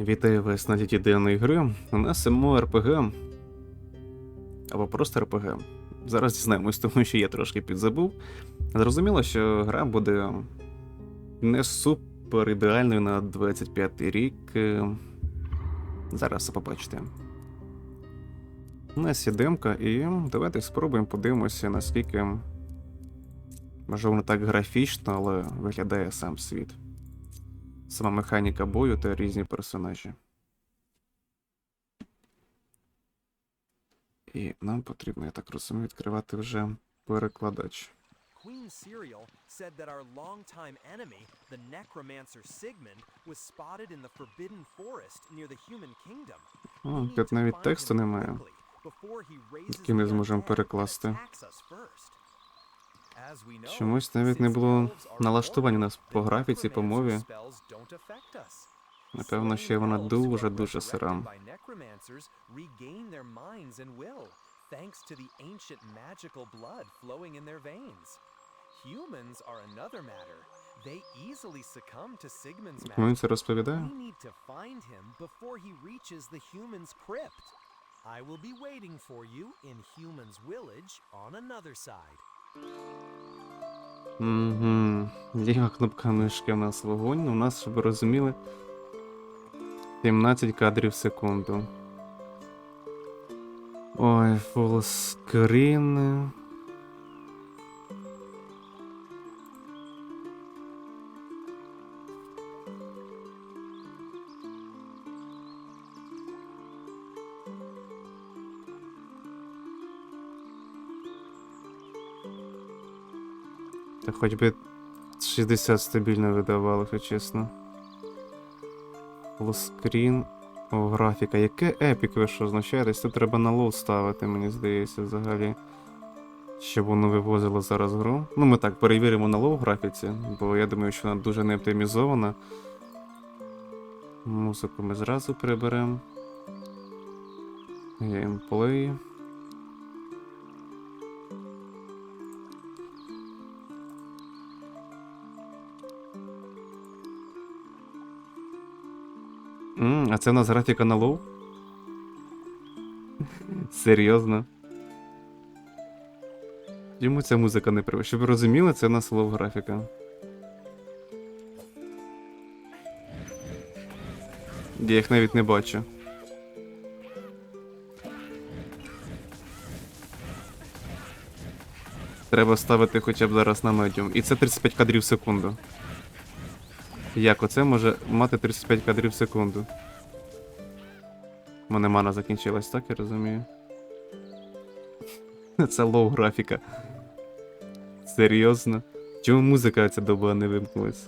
Вітаю вас на діті денної гри. У нас ММО РПГ. Або просто РПГ. Зараз дізнаємось, тому що я трошки підзабув. Зрозуміло, що гра буде не супер ідеальною на 25 рік. Е, Зараз все побачите. У нас є демка, і давайте спробуємо подивимося, наскільки. Можливо, не так графічно, але виглядає сам світ. Сама механіка бою та різні персонажі. І нам потрібно, я так розумію, відкривати вже перекладач. Queen Serial said that our longtime enemy, the necromancer Sigmund, was spotted in the Forbidden Forest near the human kingdom. О, тут навіть тексту немає. який ми зможемо перекласти. Чомусь навіть не було налаштування у нас по графіці, по мові. Напевно, ще вона are дуже-дуже сира. thanks to the ancient magical blood flowing in their veins. Humans are another matter. They easily succumb to Sigmund's magic. We need to find him before he reaches the human's crypt. I will be waiting for you in Human's Village on another side. Угу. Ліва кнопка мишки у нас вогонь. У нас, щоб ви розуміли, 17 кадрів в секунду. Ой, фулскрін. Хоч би 60 стабільно видавало, якщо чесно. Фулскрін. О, графіка. Яке епік ви що означає? Десь тут треба на лоу ставити, мені здається, взагалі. Щоб воно вивозило зараз гру. Ну, ми так перевіримо на лоу графіці, бо я думаю, що вона дуже не оптимізована. Музику ми зразу приберемо. Геймплей. А це у нас графіка на лоу? Серйозно. Йому ця музика не прива. Щоб ви розуміли, це у нас лоу графіка. Я їх навіть не бачу. Треба ставити хоча б зараз на медіум. І це 35 кадрів в секунду. Як оце може мати 35 кадрів в секунду? У мене мана закінчилась, так я розумію. Це лоу графіка. Серйозно? Чому музика ця доба не вимкнулась?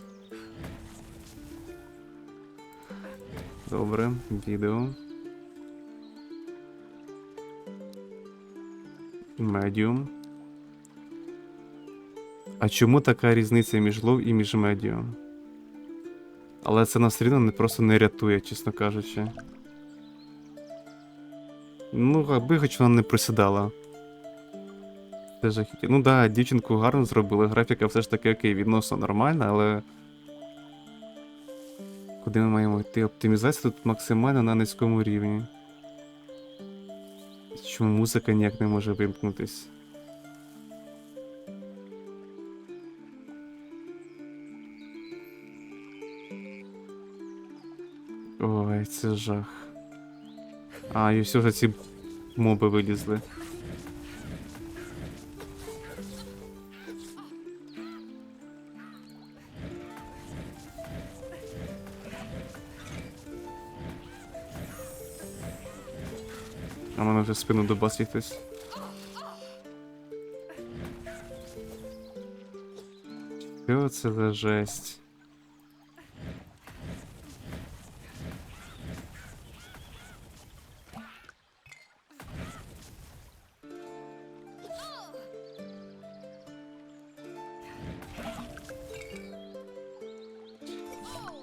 Добре, відео. Медіум. А чому така різниця між лоу і між медіум? Але це нас рівно не просто не рятує, чесно кажучи. Ну, аби хоч вона не присідала. Це жахіття. Ну да, дівчинку гарно зробили, графіка все ж таки окей, відносно нормальна, але. Куди ми маємо йти? Оптимізація тут максимально на низькому рівні. Чому музика ніяк не може вимкнутись? Ой, це жах. А, і все ж ці моби вилізли. А мене вже спину добасить хтось. Що це за жесть?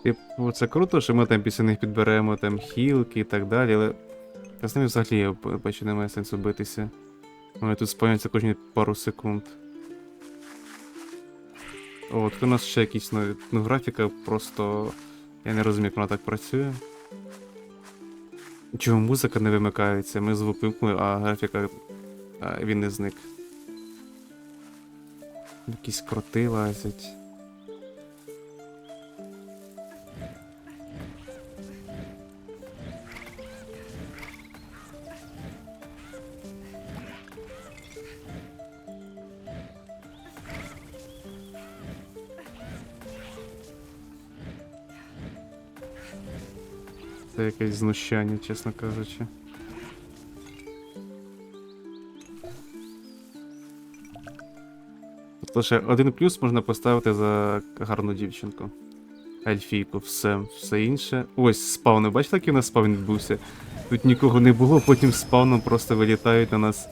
Типу, це круто, що ми там після них підберемо там хілки і так далі, але з ними взагалі бачу немає сенсу битися. Вони тут спавняться кожні пару секунд. О, тут у нас ще якісь ну, ну, графіка, просто. Я не розумію, як вона так працює. Чому музика не вимикається? Ми звук вимкнули, а графіка а, він не зник. Якісь кроти лазять. Це якесь знущання, чесно кажучи. Ще один плюс можна поставити за гарну дівчинку. Ельфійку, все, все інше. Ось спавни. Бачите, який у нас спавн відбувся? Тут нікого не було, потім спавном просто вилітають на нас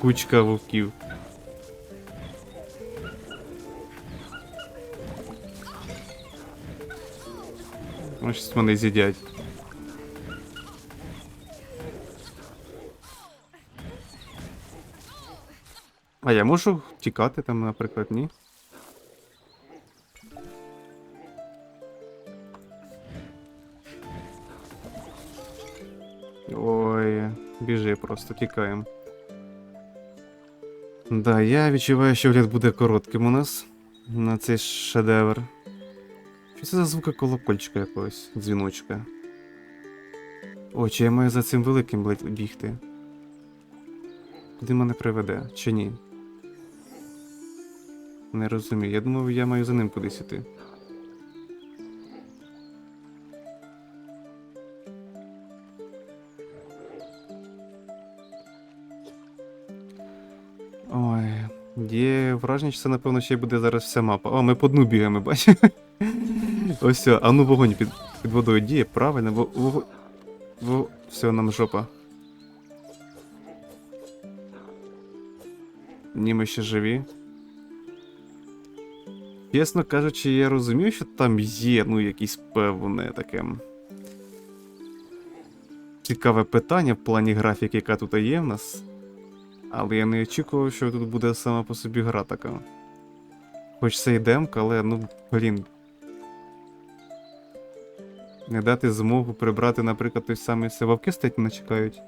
кучка вовків. Ось мене з'їдять. А я можу тікати там, наприклад, ні? Ой, біжи просто, тікаємо. Да, я відчуваю, що огляд буде коротким у нас на цей шедевр. Що це за звуки колокольчика якогось, дзвіночка? О, чи я маю за цим великим бігти? Куди мене приведе, чи ні? Не розумію. Я думав, я маю за ним кудись іти. Ой, є враження, що це, напевно, ще й буде зараз вся мапа. О, ми по дну бігаємо, бачиш? Ось все, а ну вогонь під, під водою діє, правильно, во, вогонь. Во... Все, нам жопа. Ні, ми ще живі. Чесно кажучи, я розумію, що там є, ну, якісь певне таке. Цікаве питання в плані графіки, яка тут є в нас. Але я не очікував, що тут буде сама по собі гра така. Хоч це і демка, але ну, блін. Не дати змогу прибрати, наприклад, той самий все вовки стоять не чекають.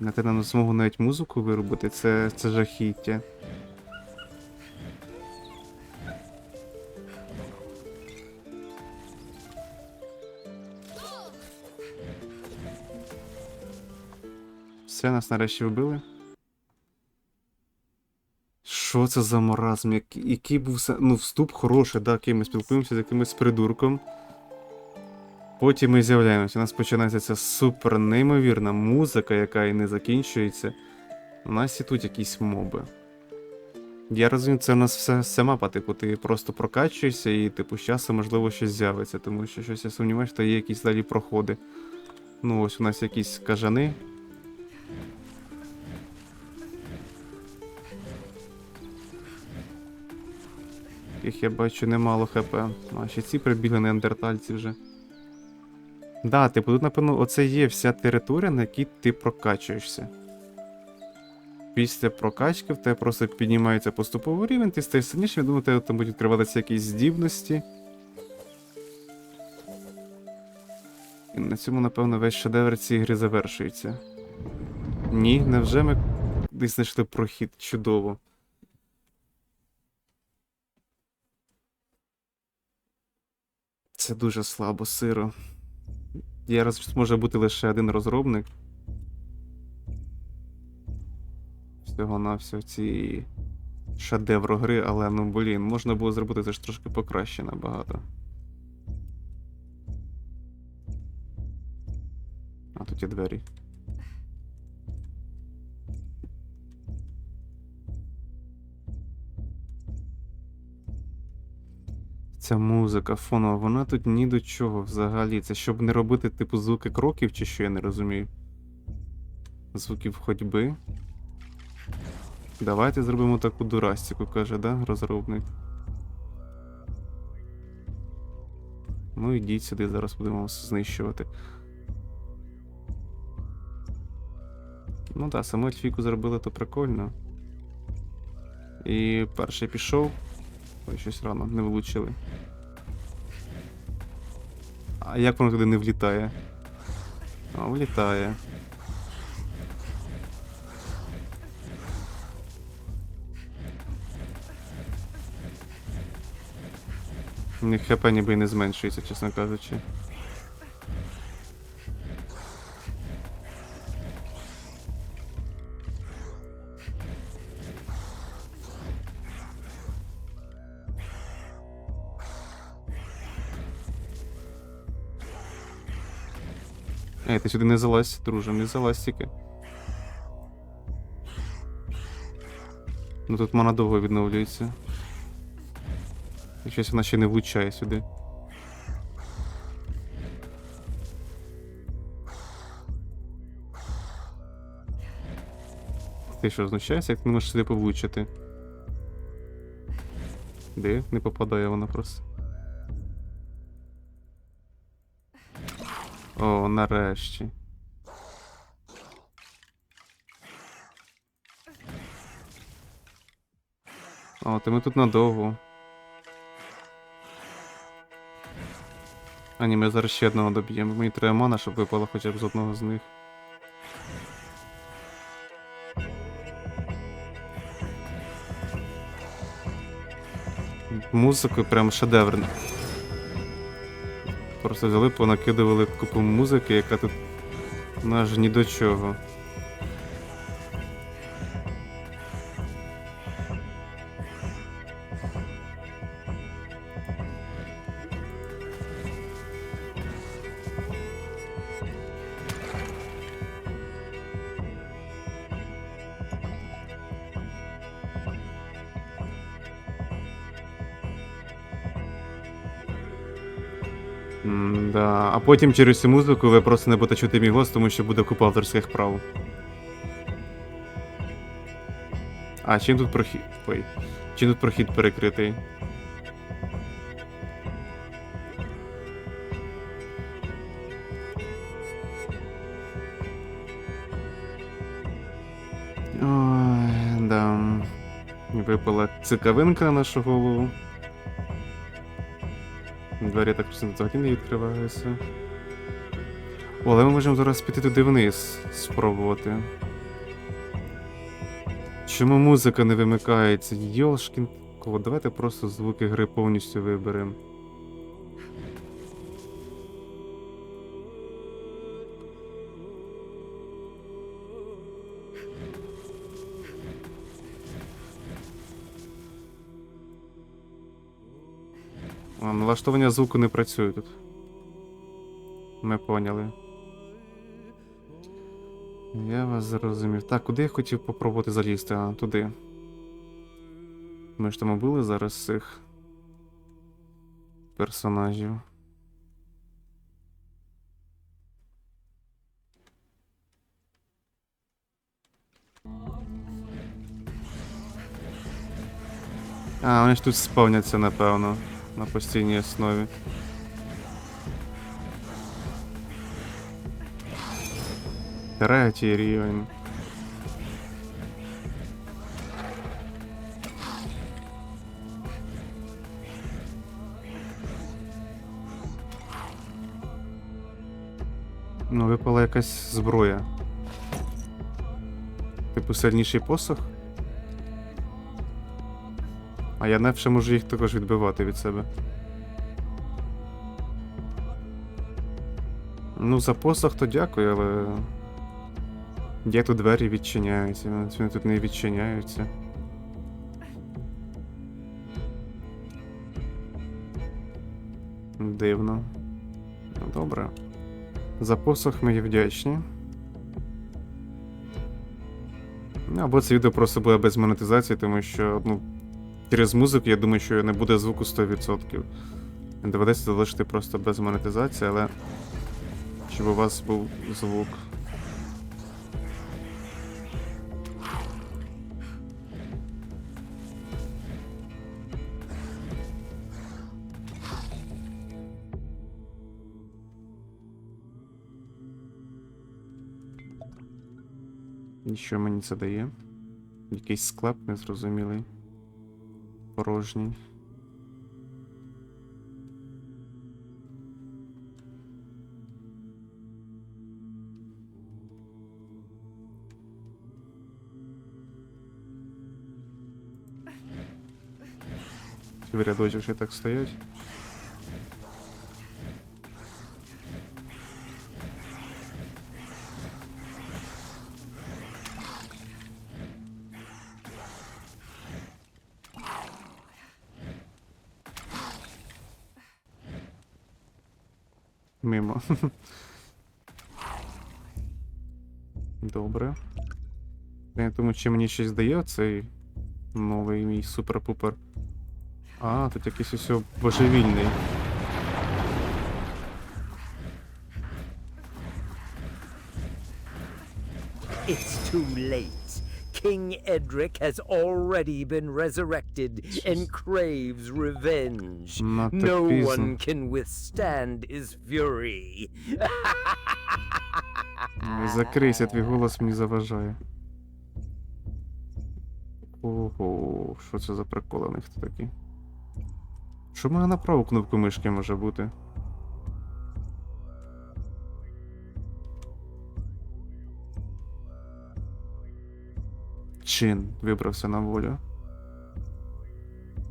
На те нам змогу навіть музику виробити, це, це жахіття. Все, нас нарешті вбили. Що це за маразм? Який, був ну, вступ хороший, да, який ми спілкуємося з якимось придурком. Потім ми з'являємося. У нас починається ця супер неймовірна музика, яка і не закінчується. У нас і тут якісь моби. Я розумію, це у нас вся, вся мапа, типу, ти просто прокачуєшся і, типу, з часом, можливо, щось з'явиться, тому що щось я сумніваюся, що є якісь далі проходи. Ну, ось у нас якісь кажани. Їх я бачу немало хп. А ще ці прибігли неандертальці вже. Да, типу, тут, напевно, оце є вся територія, на якій ти прокачуєшся. Після прокачки в тебе просто піднімається поступово рівень, ти стаєш сильнішим, я думаю, тебе там будуть відкриватися якісь здібності. І на цьому, напевно, весь шедевр цієї гри завершується. Ні, невже ми десь знайшли прохід? Чудово. Це дуже слабо, сиро. Я раз може бути лише один розробник. Всього на всього ці шедевро гри, але ну блін, можна було зробити це ж трошки покраще набагато. А тут є двері. Ця музика фонова, вона тут ні до чого взагалі. Це щоб не робити, типу, звуки кроків, чи що я не розумію. Звуків ходьби. Давайте зробимо таку дурастику, каже, да, розробник. Ну ідіть сюди, зараз будемо вас знищувати. Ну так, саму ельфійку зробили, то прикольно. І перший пішов. Ой, щось рано, не влучили. А як воно туди не влітає? А, влітає. У них хп ніби і не зменшується, чесно кажучи. Ей, ти сюди не залазь, друже, не залазь тільки. Ну тут мана довго відновлюється. І Щось вона ще не влучає сюди. Ти що, знущаєшся, як ти не можеш сюди повлучити? Де? Не попадає вона просто. О, нарешті. О, то ми тут надовго. А ні, ми зараз ще одного доб'ємо. Мені треба мана, щоб випала хоча б з одного з них. Музику прям шедевр. Просто взяли, понакидували купу музики, яка тут ну, аж ні до чого. Потім через цю музику ви просто не будете чути мій голос, тому що буде купа авторських прав. А, чим тут прохід. Ой. Чим тут прохід перекритий? Ой, да. Випала цікавинка на нашу голову. Двері так просто взагалі не відкриваються. О, але ми можемо зараз піти туди вниз спробувати. Чому музика не вимикається? Йолшкін. Давайте просто звуки гри повністю виберемо. А, налаштування звуку не працює тут. Ми поняли. Я вас зрозумів. Так, куди я хотів попробувати залізти? А, туди. Ми ж там убили зараз цих персонажів. А, вони ж тут спавняться, напевно, на постійній основі. Третій рівень. Ну, випала якась зброя. Типу сильніший посох. А я навше можу їх також відбивати від себе. Ну, за посох то дякую, але. Як тут двері відчиняються? Вони тут не відчиняються. Дивно. Ну, добре. За посох ми вдячні. Ну, Або це відео просто буде без монетизації, тому що, ну, через музику я думаю, що не буде звуку 100%. Доведеться залишити просто без монетизації, але щоб у вас був звук. Що мені це дає? Якийсь склеп незрозумілий. Порожній. В рядочок ще так стоять. Мимо. Добре. Я думаю, чи мені щось дає цей новий мій супер-пупер. А, тут якийсь усе божевільний. It's too late. King Edric has already been resurrected and craves revenge. No one can withstand his fury. Закрийся, твій голос мені заважає. Ого, що це за приколи у них такі? Що в мене на праву кнопку мишки може бути? Чин вибрався на волю.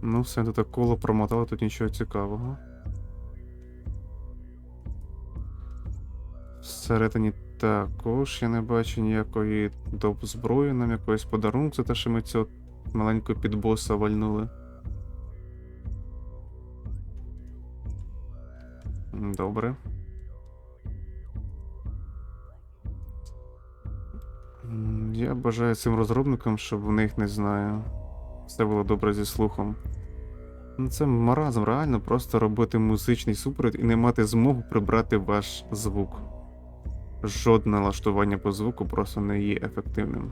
Ну, все, тут так коло промотало, тут нічого цікавого. Всередині також я не бачу ніякої доп зброї, нам якогось подарунку за те, що ми цього маленького підбоса вальнули. Добре. Я бажаю цим розробникам, щоб у них не знаю. Все було добре зі слухом. Ну, це маразм, реально просто робити музичний супровід і не мати змогу прибрати ваш звук. Жодне налаштування по звуку просто не є ефективним.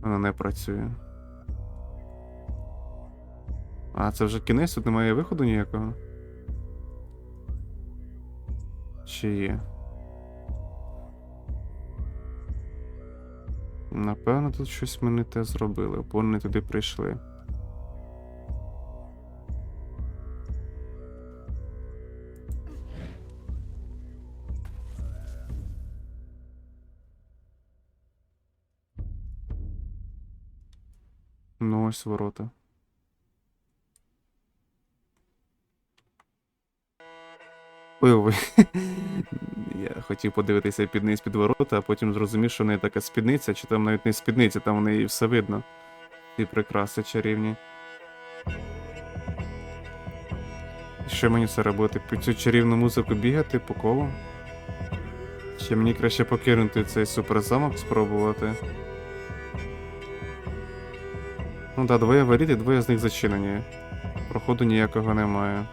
Воно не працює. А, це вже кінець, тут немає виходу ніякого. Чи є? Напевно, тут щось ми не те зробили, бо не туди прийшли. Ну, ось ворота. Ой, Я хотів подивитися під низ під ворота, а потім зрозумів, що в неї така спідниця, чи там навіть не спідниця, там в неї все видно. Ті прикраси чарівні. Що мені це робити? Під цю чарівну музику бігати по колу? Чи мені краще покинути цей суперзамок спробувати? Ну да, двоє воріт і двоє з них зачинені. Проходу ніякого немає.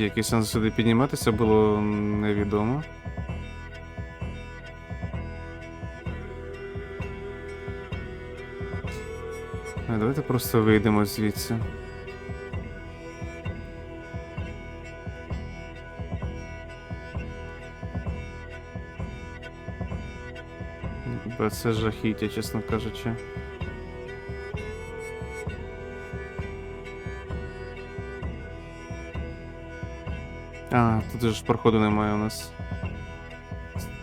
Тоді який сенс сюди підніматися було невідомо. А, Давайте просто вийдемо звідси. Бо це жахіття, чесно кажучи. А, тут же ж проходу немає у нас.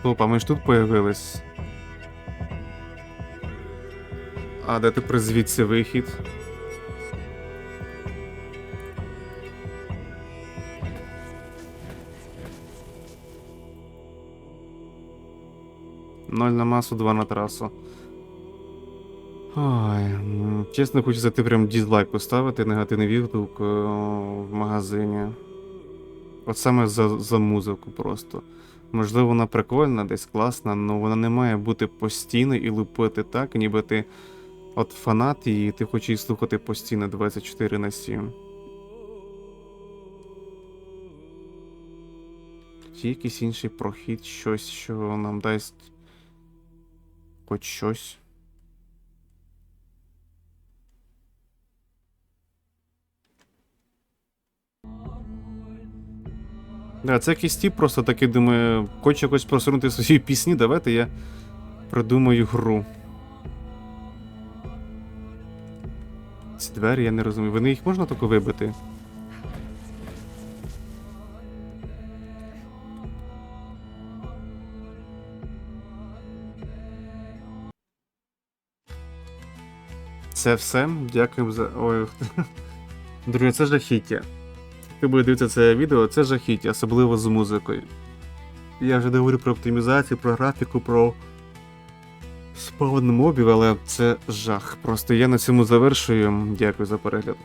Стоп, а ми ж тут появились. А, де тепер звідси вихід? Ноль на масу, два на трасу. Ой, чесно, хочеться ти прям дізлайк поставити, негативний відгук е, в магазині. От саме за, за музику просто. Можливо, вона прикольна, десь класна, але вона не має бути постійно і лупити так, ніби ти от фанат і ти хочеш її слухати постійно 24 на 7. Чи якийсь інший прохід, щось, що нам дасть хоч щось. Да, це якийсь тип просто такий думає, хоче якось просунути свої пісні, давайте я придумаю гру. Ці двері я не розумію. Вони їх можна тако вибити? Це все. Дякуємо за. Ой. Друзі, це жахіття. Хто буде дивитися це відео, це жахіття, особливо з музикою. Я вже не говорю про оптимізацію, про графіку, про спаун мобів, але це жах. Просто я на цьому завершую. Дякую за перегляд.